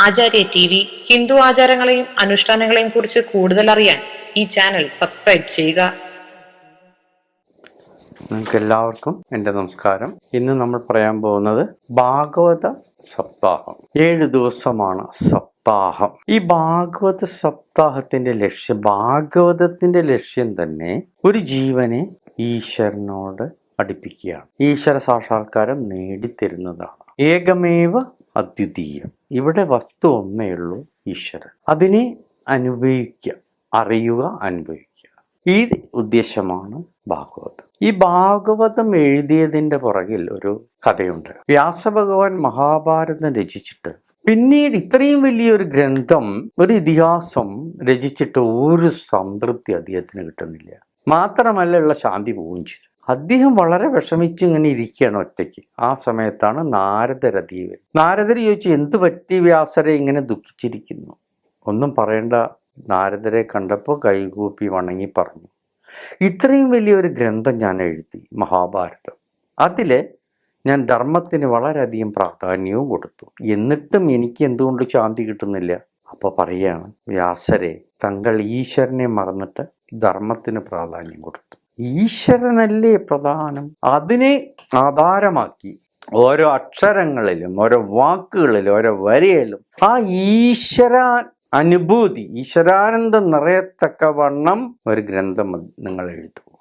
ആചാര്യ T V Hindu ആചാരങ്ങളെയും അനുഷ്ഠാനങ്ങളെയും കുറിച്ച് കൂടുതൽ അറിയാൻ ഈ ചാനൽ സബ്സ്ക്രൈബ് ചെയ്യുക. നിങ്ങൾക്ക് എല്ലാവർക്കും എന്റെ നമസ്കാരം. ഇന്ന് നമ്മൾ പറയാൻ പോകുന്നത് ഭാഗവത സപ്താഹം. ഏഴ് ദിവസമാണ് സപ്താഹം. ഈ ഭാഗവത സപ്താഹത്തിന്റെ ലക്ഷ്യം ഭാഗവതത്തിന്റെ ലക്ഷ്യം തന്നെ ഒരു ജീവനെ ഈശ്വരനോട് അടുപ്പിക്കുകയാണ്. ഈശ്വര സാക്ഷാത്കാരം നേടിത്തരുന്നതാണ്. ഏകമേവ അദ്വിതീയം. ഇവിടെ വസ്തു ഒന്നേ ഉള്ളൂ ഈശ്വരൻ. അതിനെ അനുഭവിക്കുക അറിയുക അനുഭവിക്കുക. ഈ ഉദ്ദേശമാണ് ഭാഗവതം. ഈ ഭാഗവതം എഴുതിയതിന്റെ പുറകിൽ ഒരു കഥയുണ്ട്. വ്യാസഭഗവാൻ മഹാഭാരതം രചിച്ചിട്ട് പിന്നീട് ഇത്രയും വലിയൊരു ഗ്രന്ഥം ഒരു ഇതിഹാസം രചിച്ചിട്ട് ഒരു സംതൃപ്തി അദ്ദേഹത്തിന് കിട്ടുന്നില്ല. മാത്രമല്ല ഉള്ള ശാന്തി പോവുകയും ചെയ്തു. അദ്ദേഹം വളരെ വിഷമിച്ച് ഇങ്ങനെ ഇരിക്കുകയാണ് ഒറ്റയ്ക്ക്. ആ സമയത്താണ് നാരദരതീവൻ നാരദർ ചോദിച്ചു എന്ത് പറ്റി വ്യാസരെ ഇങ്ങനെ ദുഃഖിച്ചിരിക്കുന്നു? ഒന്നും പറയേണ്ട. നാരദരെ കണ്ടപ്പോൾ കൈകൂപ്പി വണങ്ങി പറഞ്ഞു. ഇത്രയും വലിയൊരു ഗ്രന്ഥം ഞാൻ എഴുതി മഹാഭാരതം. അതിലെ ഞാൻ ധർമ്മത്തിന് വളരെയധികം പ്രാധാന്യവും കൊടുത്തു. എന്നിട്ടും എനിക്ക് എന്തുകൊണ്ട് ശാന്തി കിട്ടുന്നില്ല? അപ്പോൾ പറയാണ് വ്യാസരെ തങ്ങൾ ഈശ്വരനെ മറന്നിട്ട് ധർമ്മത്തിന് പ്രാധാന്യം കൊടുത്തു. ഈശ്വരനല്ലേ പ്രധാനം? അതിനെ ആധാരമാക്കി ഓരോ അക്ഷരങ്ങളിലും ഓരോ വാക്കുകളിലും ഓരോ വരിയിലും ആ ഈശ്വര അനുഭൂതി ഈശ്വരാനന്ദം നിറയത്തക്കവണ്ണം ഒരു ഗ്രന്ഥം നിങ്ങൾ എഴുതൂ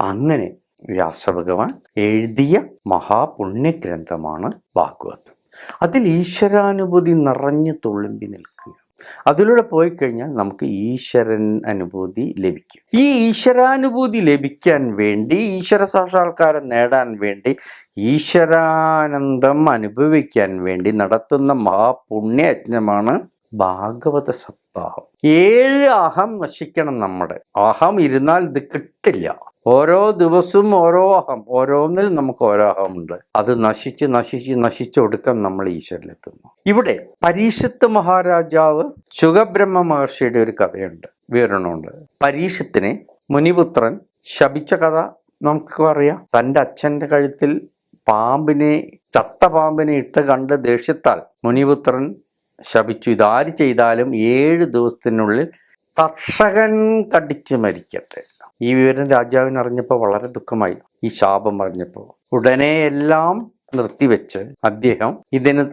അങ്ങനെ വ്യാസഭഗവാൻ എഴുതിയ മഹാപുണ്യഗ്രന്ഥമാണ് ഭാഗവതം. അതിൽ ഈശ്വരാനുഭൂതി നിറഞ്ഞു തുളുമ്പി നിൽക്കുക. അതിലൂടെ പോയി കഴിഞ്ഞാൽ നമുക്ക് ഈശ്വരൻ അനുഭൂതി ലഭിക്കും. ഈ ഈശ്വരാനുഭൂതി ലഭിക്കാൻ വേണ്ടി ഈശ്വര സാക്ഷാത്കാരം നേടാൻ വേണ്ടി ഈശ്വരാനന്ദം അനുഭവിക്കാൻ വേണ്ടി നടത്തുന്ന മഹാപുണ്യയജ്ഞമാണ് ഭാഗവത സപ്താഹം. ഏഴ് അഹം നശിക്കണം നമ്മുടെ. അഹം ഇരുന്നാൽ ഇത് കിട്ടില്ല. ഓരോ ദിവസവും ഓരോ അഹം. ഓരോന്നിൽ നമുക്ക് ഓരോ അഹമുണ്ട്. അത് നശിച്ച് നശിച്ച് നശിച്ചൊടുക്കം നമ്മൾ ഈശ്വരനെത്തുന്നു ഇവിടെ പരീക്ഷത്ത് മഹാരാജാവ് ശുഖബ്രഹ്മ മഹർഷിയുടെ ഒരു കഥയുണ്ട് വിവരണമുണ്ട്. പരീക്ഷത്തിനെ മുനിപുത്രൻ ശപിച്ച കഥ നമുക്ക് അറിയാം. തന്റെ അച്ഛന്റെ കഴുത്തിൽ പാമ്പിനെ ചത്ത പാമ്പിനെ ഇട്ട് കണ്ട് ദേഷ്യത്താൽ മുനിപുത്രൻ ശപിച്ചു. ഇതാര് ചെയ്താലും ഏഴ് ദിവസത്തിനുള്ളിൽ കർഷകൻ കടിച്ച് മരിക്കട്ടെ. ഈ വിവരം രാജാവിന് അറിഞ്ഞപ്പോൾ വളരെ ദുഃഖമായി. ഈ ശാപം അറിഞ്ഞപ്പോൾ. ഉടനെ എല്ലാം നിർത്തിവെച്ച് അദ്ദേഹം ഇതിന്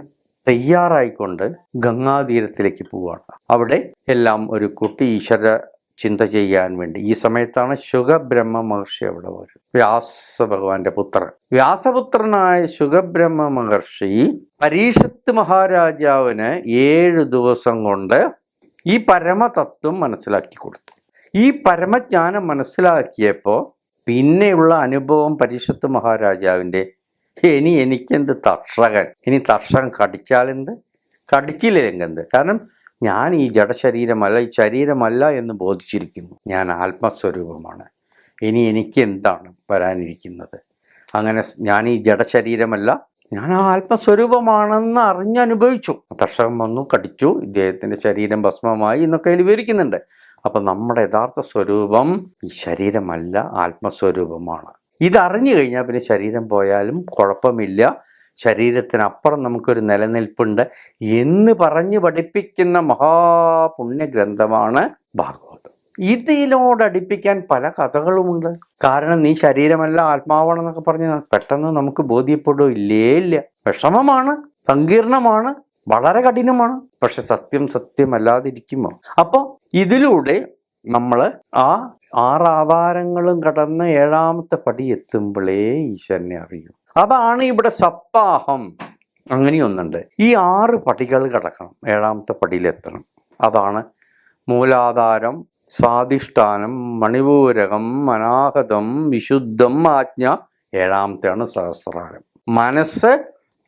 തയ്യാറായിക്കൊണ്ട് ഗംഗാതീരത്തിലേക്ക് പോവുകയാണ് അവിടെ എല്ലാം ഒരു കുട്ടി ഈശ്വര ചിന്ത ചെയ്യാൻ വേണ്ടി. ഈ സമയത്താണ് ശുഖബ്രഹ്മ മഹർഷി അവിടെ വരും വ്യാസ ഭഗവാന്റെ പുത്രൻ. വ്യാസപുത്രനായ ശുഖബ്രഹ്മ മഹർഷി പരീക്ഷത്ത് മഹാരാജാവിന് ഏഴ് ദിവസം കൊണ്ട് ഈ പരമതത്വം മനസ്സിലാക്കി കൊടുത്തു. ഈ പരമജ്ഞാനം മനസ്സിലാക്കിയപ്പോൾ പിന്നെയുള്ള അനുഭവം പരിശുദ്ധ മഹാരാജാവിന്റെ. ഇനി എനിക്കെന്ത് തർഷകൻ? ഇനി തർഷകൻ കടിച്ചാലെന്ത്? കടിച്ചില്ലെങ്കെന്ത് കാരണം ഞാൻ ഈ ജഡശരീരമല്ല ഈ ശരീരമല്ല എന്ന് ബോധിച്ചിരിക്കുന്നു. ഞാൻ ആത്മസ്വരൂപമാണ്. ഇനി എനിക്ക് എന്താണ് വരാനിരിക്കുന്നത്? അങ്ങനെ ഞാൻ ഈ ജഡശരീരമല്ല ഞാൻ ആ ആത്മസ്വരൂപമാണെന്ന് അറിഞ്ഞനുഭവിച്ചു. തർഷകം വന്നു കടിച്ചു ഇദ്ദേഹത്തിന്റെ ശരീരം ഭസ്മമായി എന്നൊക്കെ അതിൽ വിവരിക്കുന്നുണ്ട്. അപ്പം നമ്മുടെ യഥാർത്ഥ സ്വരൂപം ഈ ശരീരമല്ല ആത്മസ്വരൂപമാണ്. ഇതറിഞ്ഞു കഴിഞ്ഞാൽ പിന്നെ ശരീരം പോയാലും കുഴപ്പമില്ല. ശരീരത്തിനപ്പുറം നമുക്കൊരു നിലനിൽപ്പുണ്ട് എന്ന് പറഞ്ഞു പഠിപ്പിക്കുന്ന മഹാപുണ്യ ഗ്രന്ഥമാണ് ഭാഗവതം ഇതിനോടടിപ്പിക്കാൻ പല കഥകളുമുണ്ട്. കാരണം നീ ശരീരമല്ല ആത്മാവാണെന്നൊക്കെ പറഞ്ഞ് പെട്ടെന്ന് നമുക്ക് ബോധ്യപ്പെടുകയോ ഇല്ലേ ഇല്ല. വിഷമമാണ് സങ്കീർണമാണ് വളരെ കഠിനമാണ്. പക്ഷെ സത്യം സത്യമല്ലാതിരിക്കുമോ? അപ്പോൾ ഇതിലൂടെ നമ്മൾ ആ ആറ് ആധാരങ്ങളും കടന്ന് ഏഴാമത്തെ പടി എത്തുമ്പോഴേ ഈശ്വരനെ അറിയൂ. അതാണ് ഇവിടെ സപ്താഹം. അങ്ങനെയൊന്നുണ്ട്. ഈ ആറ് പടികൾ കടക്കണം. ഏഴാമത്തെ പടിയിലെത്തണം അതാണ് മൂലാധാരം സ്വാധിഷ്ഠാനം മണിപൂരകം അനാഹതം വിശുദ്ധം ആജ്ഞ ഏഴാമത്തെയാണ് സഹസ്രാരം. മനസ്സ്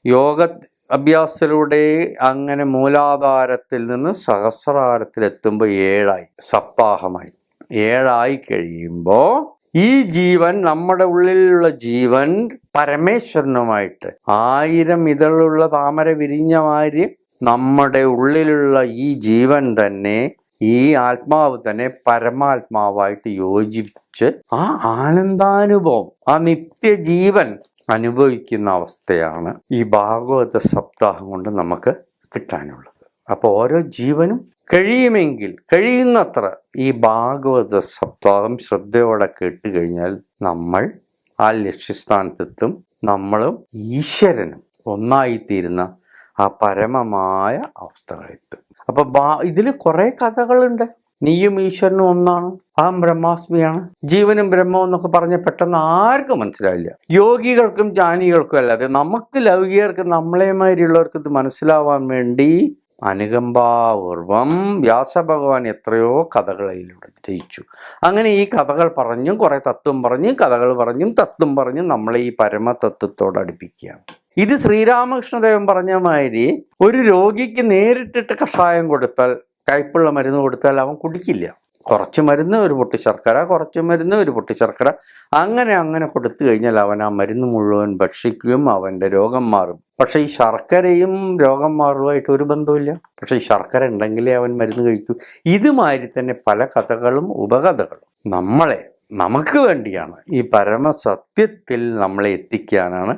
യോഗ അഭ്യാസത്തിലൂടെ അങ്ങനെ മൂലാധാരത്തിൽ നിന്ന് സഹസ്രാരത്തിലെത്തുമ്പോൾ ഏഴായി സപ്താഹമായി. ഏഴായി കഴിയുമ്പോൾ ഈ ജീവൻ നമ്മുടെ ഉള്ളിലുള്ള ജീവൻ പരമേശ്വരനുമായിട്ട് ആയിരം ഇതളുള്ള താമര വിരിഞ്ഞ മാതിരി നമ്മുടെ ഉള്ളിലുള്ള ഈ ജീവൻ തന്നെ ഈ ആത്മാവ് തന്നെ പരമാത്മാവായിട്ട് യോജിപ്പിച്ച് ആ ആനന്ദാനുഭവം ആ നിത്യജീവൻ അനുഭവിക്കുന്ന അവസ്ഥയാണ് ഈ ഭാഗവത സപ്താഹം കൊണ്ട് നമുക്ക് കിട്ടാനുള്ളത്. അപ്പോൾ ഓരോ ജീവനും കഴിയുമെങ്കിൽ കഴിയുന്നത്ര ഈ ഭാഗവത സപ്താഹം ശ്രദ്ധയോടെ കേട്ട് കഴിഞ്ഞാൽ നമ്മൾ ആ ലക്ഷ്യസ്ഥാനത്തെത്തും നമ്മളും ഈശ്വരനും ഒന്നായിത്തീരുന്ന ആ പരമമായ അവസ്ഥകളെത്തും അപ്പോൾ ഇതിൽ കുറെ കഥകളുണ്ട്. നീയും ഈശ്വരനും ഒന്നാണ്. അഹം ബ്രഹ്മാസ്മിയാണ്. ജീവനും ബ്രഹ്മവും എന്നൊക്കെ പറഞ്ഞ പെട്ടെന്ന് ആർക്കും മനസ്സിലാവില്ല യോഗികൾക്കും ജ്ഞാനികൾക്കും അല്ലാതെ നമുക്ക് ലൗകികർക്ക് നമ്മളെമാരിയുള്ളവർക്ക് ഇത് മനസ്സിലാവാൻ വേണ്ടി അനുകമ്പാപൂർവം വ്യാസഭഗവാൻ എത്രയോ കഥകളിലൂടെ രചിച്ചു. അങ്ങനെ ഈ കഥകൾ പറഞ്ഞും കുറെ തത്വം പറഞ്ഞും കഥകൾ പറഞ്ഞും തത്വം പറഞ്ഞും നമ്മളെ ഈ പരമതത്വത്തോട് അടുപ്പിക്കുകയാണ്. ഇത് ശ്രീരാമകൃഷ്ണദേവൻ പറഞ്ഞ മാതിരി ഒരു രോഗിക്ക് നേരിട്ടിട്ട് കഷായം കൊടുത്താൽ കയ്പുള്ള മരുന്ന് കൊടുത്താൽ അവൻ കുടിക്കില്ല. കുറച്ച് മരുന്ന് ഒരു പൊട്ടി ശർക്കര കുറച്ച് മരുന്ന് ഒരു പൊട്ടി ശർക്കര. അങ്ങനെ അങ്ങനെ കൊടുത്തു കഴിഞ്ഞാൽ അവൻ ആ മരുന്ന് മുഴുവൻ ഭക്ഷിക്കുകയും അവന്റെ രോഗം മാറും. പക്ഷേ ഈ ശർക്കരയും രോഗം മാറുമായിട്ട് ഒരു ബന്ധവുമില്ല. പക്ഷേ ഈ ശർക്കര ഉണ്ടെങ്കിലേ അവൻ മരുന്ന് കഴിക്കൂ. ഇതുമാതിരി തന്നെ പല കഥകളും ഉപകഥകളും നമ്മളെ നമുക്ക് വേണ്ടിയാണ് ഈ പരമസത്യത്തിൽ നമ്മളെ എത്തിക്കാനാണ്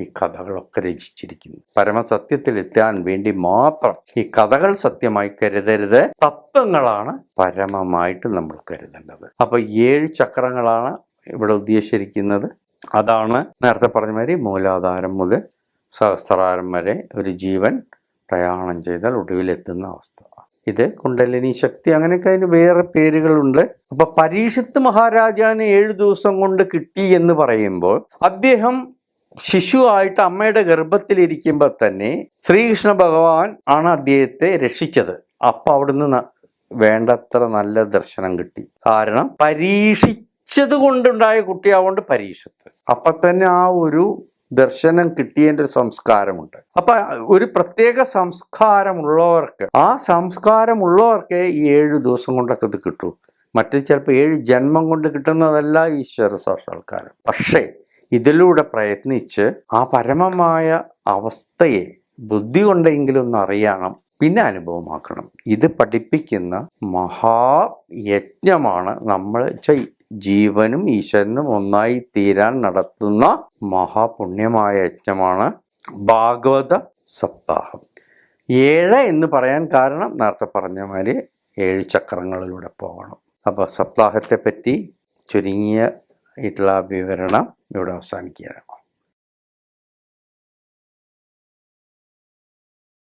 ഈ കഥകളൊക്കെ രചിച്ചിരിക്കുന്നു. പരമസത്യത്തിൽ എത്താൻ വേണ്ടി മാത്രം ഈ കഥകൾ സത്യമായി കരുതരുത്. തത്വങ്ങളാണ് പരമമായിട്ട് നമ്മൾ കരുതേണ്ടത്. അപ്പൊ ഏഴ് ചക്രങ്ങളാണ് ഇവിടെ ഉദ്ദേശിച്ചിരിക്കുന്നത്. അതാണ് നേരത്തെ പറഞ്ഞ മാതിരി മൂലാധാരം മുതൽ സഹസ്രാരം വരെ ഒരു ജീവൻ പ്രയാണം ചെയ്താൽ ഒടുവിലെത്തുന്ന അവസ്ഥ. ഇത് കുണ്ടലിനി ശക്തി അങ്ങനെയൊക്കെ അതിന് വേറെ പേരുകളുണ്ട്. അപ്പൊ പരീക്ഷത്ത് മഹാരാജാന് ഏഴു ദിവസം കൊണ്ട് കിട്ടി എന്ന് പറയുമ്പോൾ അദ്ദേഹം ശിശുവായിട്ട് അമ്മയുടെ ഗർഭത്തിലിരിക്കുമ്പോൾ തന്നെ ശ്രീകൃഷ്ണ ഭഗവാൻ ആണ് അദ്ദേഹത്തെ രക്ഷിച്ചത്. അപ്പൊ അവിടുന്ന് വേണ്ടത്ര നല്ല ദർശനം കിട്ടി. കാരണം പരീക്ഷിച്ചത് കൊണ്ടുണ്ടായ കുട്ടിയാവുകൊണ്ട് പരീക്ഷത്ത്. അപ്പൊ തന്നെ ആ ഒരു ദർശനം കിട്ടിയതിന്റെ ഒരു സംസ്കാരമുണ്ട്. അപ്പൊ ഒരു പ്രത്യേക സംസ്കാരമുള്ളവർക്ക് ആ സംസ്കാരമുള്ളവർക്ക് ഈ ഏഴു ദിവസം കൊണ്ടൊക്കെ ഇത് കിട്ടൂ. മറ്റു ചിലപ്പോൾ ഏഴ് ജന്മം കൊണ്ട് കിട്ടുന്നതല്ല ഈശ്വര സാക്ഷാത്കാരം. പക്ഷേ ഇതിലൂടെ പ്രയത്നിച്ച് ആ പരമമായ അവസ്ഥയെ ബുദ്ധി കൊണ്ടെങ്കിലും ഒന്ന് അറിയണം പിന്നെ അനുഭവമാക്കണം. ഇത് പഠിപ്പിക്കുന്ന മഹായജ്ഞമാണ് നമ്മൾ ജീവനും ഈശ്വരനും ഒന്നായി തീരാൻ നടത്തുന്ന മഹാപുണ്യമായ യജ്ഞമാണ് ഭാഗവത സപ്താഹം. ഏഴ് എന്ന് പറയാൻ കാരണം നേരത്തെ പറഞ്ഞ മാതിരി ഏഴ് ചക്രങ്ങളിലൂടെ പോകണം. അപ്പോൾ സപ്താഹത്തെ പറ്റി ചുരുങ്ങിയ ആയിട്ടുള്ള വിവരണം ഇവിടെ അവസാനിക്കുകയാണ്.